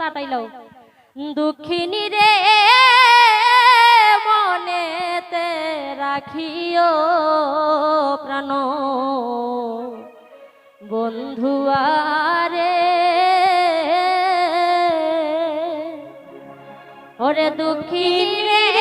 তাটাইলাও দুঃখিনী রে মনেতে রাখিও প্রাণ। বন্ধুয়ারে ওরে দুঃখিনী রে